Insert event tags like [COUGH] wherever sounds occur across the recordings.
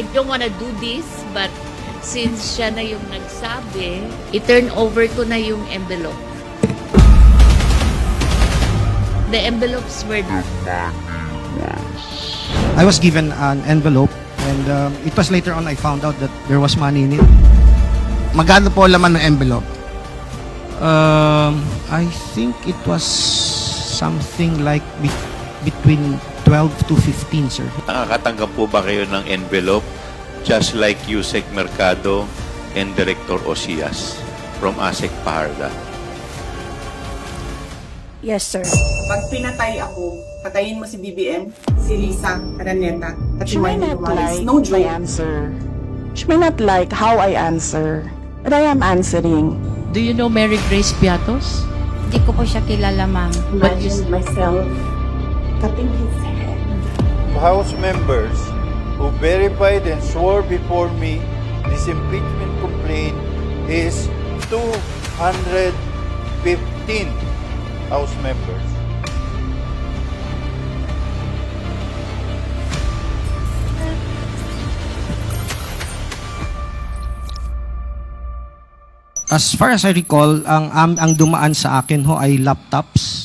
I don't wanna do this, but since siya na yung nagsabi, i-turn over ko na yung envelope. The envelopes were I was given an envelope and um, it was later on I found out that there was money in it. Magkano po laman ng envelope? Um, I think it was something like be- between 12 to 15, sir. Nakakatanggap po ba kayo ng envelope just like Yusek Mercado and Director Osias from ASEC Paharda? Yes, sir. Pag pinatay ako, patayin mo si BBM, si Lisa Araneta, at si She may Wendy not like No my joke. answer. She may not like how I answer. But I am answering. Do you know Mary Grace Piatos? Hindi ko po siya kilala, ma'am. But you Imagine myself cutting his head. House members who verified and swore before me this impeachment complaint is 215 House members. As far as I recall, ang ang, ang dumaan sa akin ho ay laptops.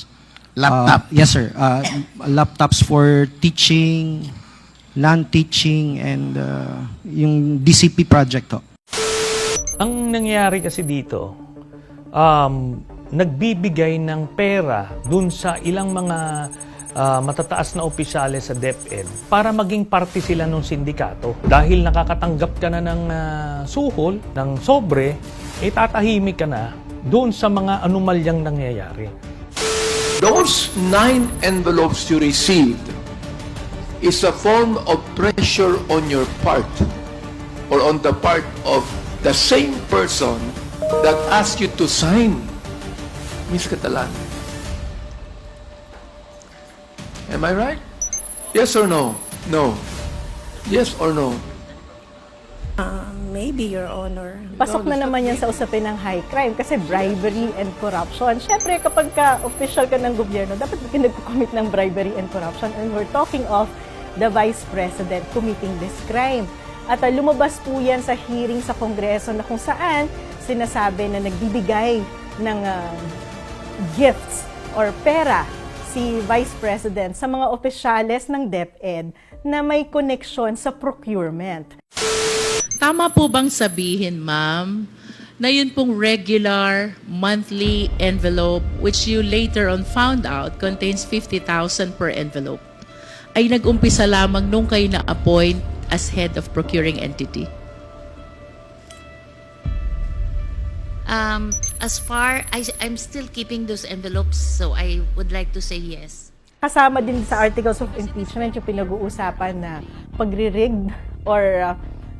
Laptop. Uh, yes, sir. Uh, laptops for teaching, non-teaching, and uh, yung DCP project ho. Ang nangyayari kasi dito, um, nagbibigay ng pera dun sa ilang mga ah, matataas na opisyales sa DepEd para maging parte sila ng sindikato. Dahil nakakatanggap ka na ng ah, suhol, ng sobre, eh tatahimik ka na doon sa mga anomalyang nangyayari. Those nine envelopes you received is a form of pressure on your part or on the part of the same person that asked you to sign. Miss Catalan. Am I right? Yes or no? No. Yes or no? Uh, Maybe, Your Honor. Pasok na naman yan sa usapin ng high crime kasi bribery and corruption. Siyempre, kapag ka official ka ng gobyerno, dapat ka nagko-commit ng bribery and corruption. And we're talking of the Vice President committing this crime. At uh, lumabas po yan sa hearing sa Kongreso na kung saan sinasabi na nagbibigay ng uh, gifts or pera si Vice President sa mga opisyales ng DepEd na may koneksyon sa procurement. Tama po bang sabihin, ma'am, na yun pong regular monthly envelope which you later on found out contains 50,000 per envelope ay nag-umpisa lamang nung kayo na-appoint as head of procuring entity? Um, as far, I, I'm still keeping those envelopes, so I would like to say yes. Kasama din sa articles of impeachment yung pinag-uusapan na pagre-rig or uh,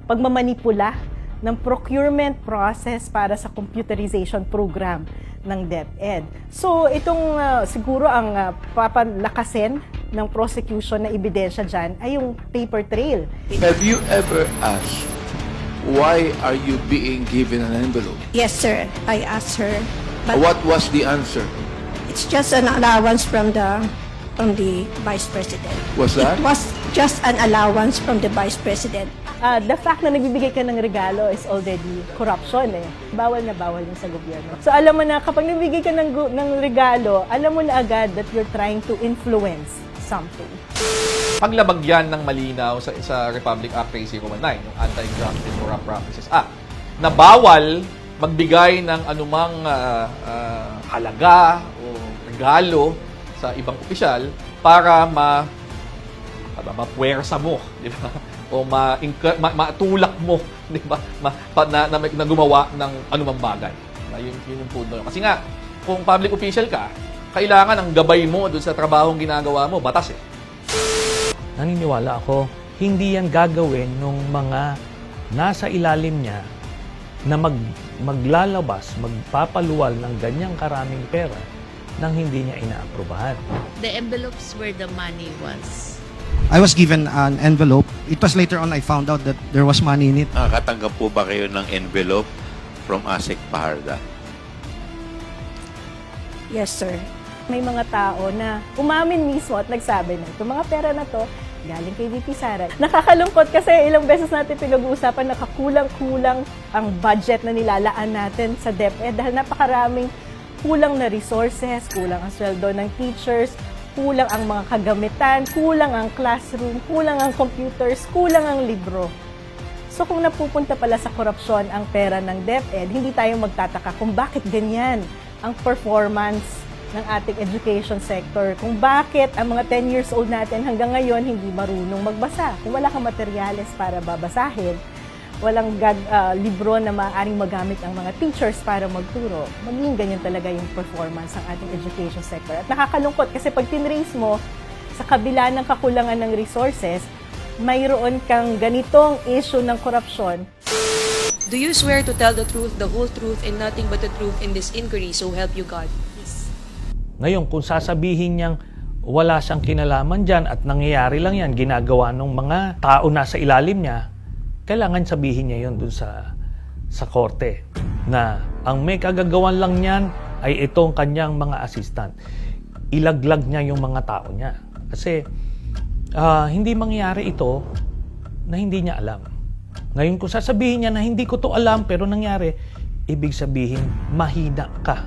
pagmamanipula ng procurement process para sa computerization program ng DepEd. So, itong uh, siguro ang uh, papalakasin ng prosecution na ebidensya dyan ay yung paper trail. Have you ever asked why are you being given an envelope? Yes, sir. I asked her. But What was the answer? it's just an allowance from the from the Vice President. Was that? It was just an allowance from the Vice President. Uh, the fact na nagbibigay ka ng regalo is already corruption eh. Bawal na bawal yun sa gobyerno. So alam mo na, kapag nagbibigay ka ng, ng regalo, alam mo na agad that you're trying to influence something. paglabag yan ng malinaw sa, sa Republic Act 3019, yung Anti-Graft and Corrupt Practices Act, na bawal magbigay ng anumang ah, ah, halaga o regalo sa ibang opisyal para ma ano, mapuwersa mo, [LAUGHS] di ba? O ma, ma matulak mo, [LAUGHS] di ba? Ma, pa, na, na, na gumawa ng anumang bagay. Diba? Yun, yun yung punto. Kasi nga, kung public official ka, kailangan ang gabay mo doon sa trabahong ginagawa mo, batas eh. naniniwala ako, hindi yan gagawin ng mga nasa ilalim niya na mag, maglalabas, magpapaluwal ng ganyang karaming pera nang hindi niya inaaprobahan. The envelopes where the money was. I was given an envelope. It was later on I found out that there was money in it. Nakakatanggap po ba kayo ng envelope from ASEC Paharda? Yes, sir. May mga tao na umamin mismo at nagsabi na itong mga pera na to galing kay VP Sara. Nakakalungkot kasi ilang beses natin pinag-uusapan nakakulang-kulang ang budget na nilalaan natin sa DepEd dahil napakaraming kulang na resources, kulang ang sweldo ng teachers, kulang ang mga kagamitan, kulang ang classroom, kulang ang computers, kulang ang libro. So kung napupunta pala sa korupsyon ang pera ng DepEd, hindi tayo magtataka kung bakit ganyan ang performance ng ating education sector. Kung bakit ang mga 10 years old natin hanggang ngayon hindi marunong magbasa. Kung wala kang materyales para babasahin, walang gag, ah, libro na maaaring magamit ang mga teachers para magturo, magiging ganyan talaga yung performance ng ating education sector. At nakakalungkot kasi pag tinrace mo, sa kabila ng kakulangan ng resources, mayroon kang ganitong issue ng korupsyon Do you swear to tell the truth, the whole truth, and nothing but the truth in this inquiry, so help you God? Ngayon, kung sasabihin niyang wala siyang kinalaman dyan at nangyayari lang yan, ginagawa ng mga tao na sa ilalim niya, kailangan sabihin niya yon dun sa, sa korte na ang may kagagawan lang niyan ay itong kanyang mga assistant. Ilaglag niya yung mga tao niya. Kasi ah, hindi mangyayari ito na hindi niya alam. Ngayon kung sasabihin niya na hindi ko to alam pero nangyari, ibig sabihin mahina ka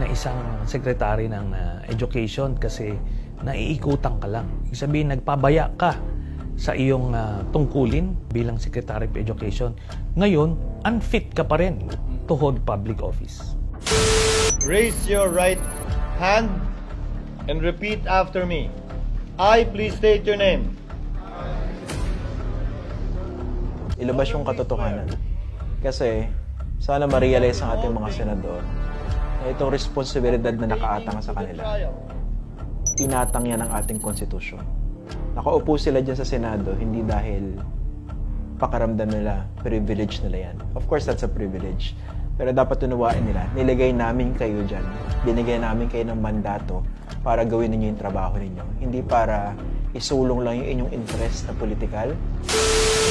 na isang secretary ng ah, education kasi naiikutan ka lang. Ibig sabihin, nagpabaya ka sa iyong ah, tungkulin bilang secretary of education. Ngayon, unfit ka pa rin to hold public office. Raise your right hand and repeat after me. I please state your name. ilabas yung katotohanan. Kasi sana ma-realize ng ating mga senador na itong responsibilidad na nakaatang sa kanila, tinatang yan ng ating konstitusyon. Nakaupo sila dyan sa Senado, hindi dahil pakaramdam nila, privilege nila yan. Of course, that's a privilege. Pero dapat tunuwain nila, nilagay namin kayo dyan, binigay namin kayo ng mandato para gawin ninyo yung trabaho ninyo. Hindi para isulong lang yung inyong interest na politikal,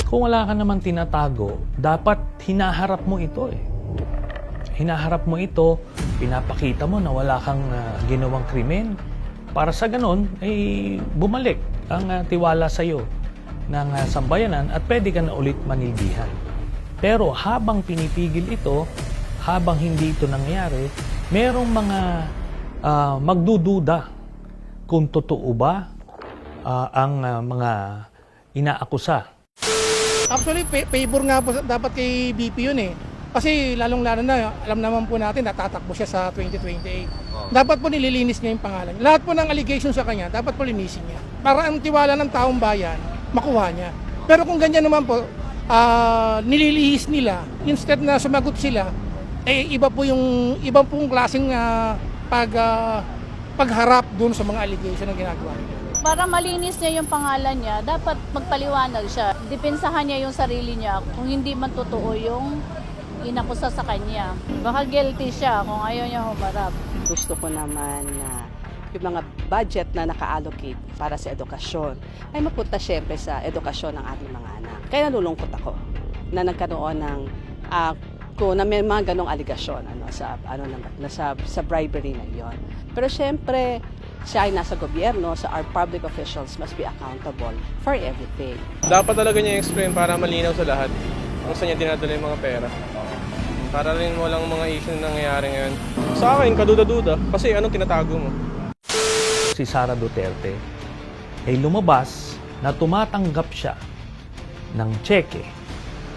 Kung wala ka naman tinatago, dapat hinaharap mo ito eh. Hinaharap mo ito, pinapakita mo na wala kang ah, ginawang krimen. Para sa ganon, ay bumalik ang ah, tiwala sa iyo ng ah, sambayanan at pwede ka na ulit manilbihan. Pero habang pinipigil ito, habang hindi ito nangyari, merong mga ah, magdududa kung totoo ba ah, ang ah, mga inaakusa Actually, fa- favor nga po dapat kay BP yun eh. Kasi lalong-lalo na, alam naman po natin, natatakbo siya sa 2028. Dapat po nililinis niya yung pangalan. Lahat po ng allegations sa kanya, dapat po linisin niya. Para ang tiwala ng taong bayan, makuha niya. Pero kung ganyan naman po, ah, nililihis nila, instead na sumagot sila, eh iba po yung, iba pong klaseng ah, pag, ah, pagharap dun sa mga allegation na ginagawa niya. Para malinis niya yung pangalan niya, dapat magpaliwanag siya. Depensahan niya yung sarili niya kung hindi man totoo yung inakusa sa kanya. Baka guilty siya kung ayaw niya humarap. Gusto ko naman na yung mga budget na naka-allocate para sa edukasyon ay mapunta syempre sa edukasyon ng ating mga anak. Kaya nalulungkot ako na nagkaroon ng ah, ko na may mga ganong aligasyon ano sa ano na sa, sa bribery na yon. Pero syempre siya ay nasa gobyerno, so our public officials must be accountable for everything. Dapat talaga niya explain para malinaw sa lahat kung saan niya dinadala yung mga pera. Para rin walang mga issue na nangyayari ngayon. Sa akin, kaduda-duda. Kasi anong tinatago mo? Si Sara Duterte ay lumabas na tumatanggap siya ng cheque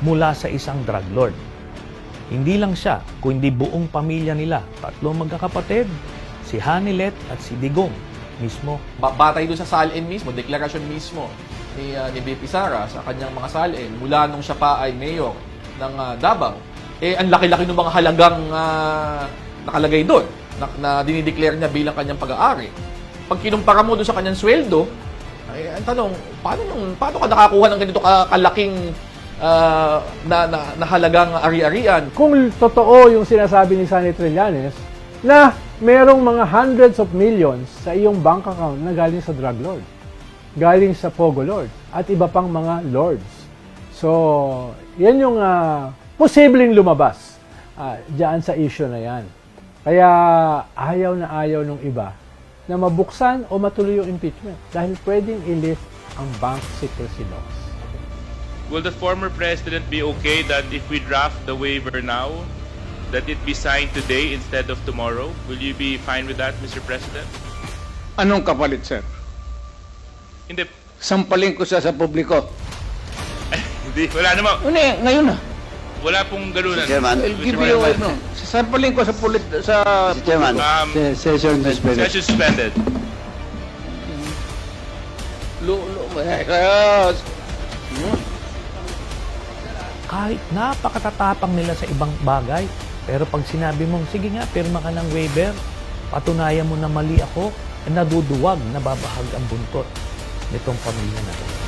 mula sa isang drug lord. Hindi lang siya, kundi buong pamilya nila. Tatlo magkakapatid, si Hanilet at si Digong mismo. Ba- batay doon sa salin mismo, deklarasyon mismo ni, uh, ni BP Sara sa kanyang mga salin mula nung siya pa ay mayor ng uh, Davao, eh ang laki-laki ng mga halagang uh, nakalagay doon na, na dinideclare niya bilang kanyang pag-aari. Pag kinumpara mo doon sa kanyang sweldo, ay, ang tanong, paano, nung, paano ka nakakuha ng ganito ka- kalaking uh, na, na, na halagang ari-arian? Kung totoo yung sinasabi ni Sunny Trillanes na merong mga hundreds of millions sa iyong bank account na galing sa drug lord, galing sa pogo lord, at iba pang mga lords. So, yan yung ah, posibleng lumabas ah, dyan sa issue na yan. Kaya ayaw na ayaw ng iba na mabuksan o matuloy yung impeachment dahil pwedeng ilist ang bank secrecy laws. Will the former president be okay that if we draft the waiver now, that it be signed today instead of tomorrow? Will you be fine with that, Mr. President? Anong kapalit, sir? Hindi. Sampalin ko siya sa publiko. [LAUGHS] Hindi. Wala naman. Hindi, ngayon na. Wala pong galunan. I'll give you, ano, sampalin ko sa pulit, sa... Chairman, Um, session suspended. Session suspended. Lu, lu, eh, kaya, kahit napakatatapang nila sa ibang bagay. Pero pag sinabi mong, sige nga, pirma ka ng waiver, patunayan mo na mali ako, naduduwag, nababahag ang buntot nitong pamilya na to.